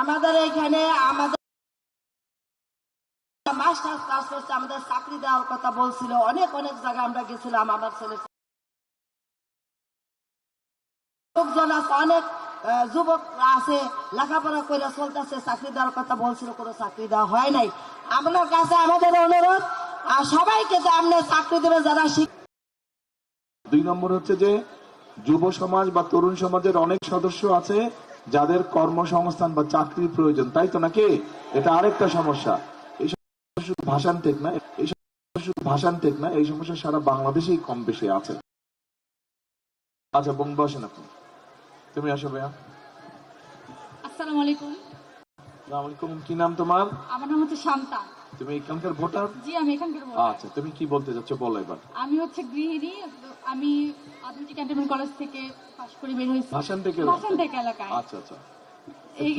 আমাদের এখানে আমাদের আমাদের চাকরি দেওয়ার কথা বলছিল। অনেক অনেক জায়গায় আমরা গেছিলাম, আমার ছেলে লোকজন আছে, অনেক যুবক আছে, লেখাপড়া করে চলতেছে, চাকরি দেওয়ার কথা বলছিল, কোনো চাকরি দেওয়া হয় নাই। আপনার কাছে আমাদের অনুরোধ, আর সবাইকে যে আপনি চাকরি দেবে যারা শিখ দুই নম্বর হচ্ছে যে যুব সমাজ বা তরুণ সমাজের অনেক সদস্য আছে যাদের কর্মসংস্থান বা চাকরির প্রয়োজন তাই তো নাকি? এটা আরেকটা সমস্যা। এই সমস্যা শুধু ভাষান টেক না এই সমস্যা শুধু ভাষান টেক না এই সমস্যা সারা বাংলাদেশেই কম বেশি আছে। আচ্ছা বোন বসেন আপনি। তুমি আসো ভাইয়া। আসসালামু আলাইকুম। আসসালামু আলাইকুম কি নাম তোমার? আমার নাম হচ্ছে শান্তা। তুমি এখানকার ভোটার? জি আমি এখানকার ভোটার। আচ্ছা তুমি কি বলতে চাচ্ছ বলো এবার। আমি হচ্ছে গৃহিণী আমি আধুনিক ক্যান্টনমেন্ট কলেজ থেকে পাশ করে বের হয়েছি। ভাষান টেকের ভাষণ থেকে এলাকায়। আচ্ছা আচ্ছা। এই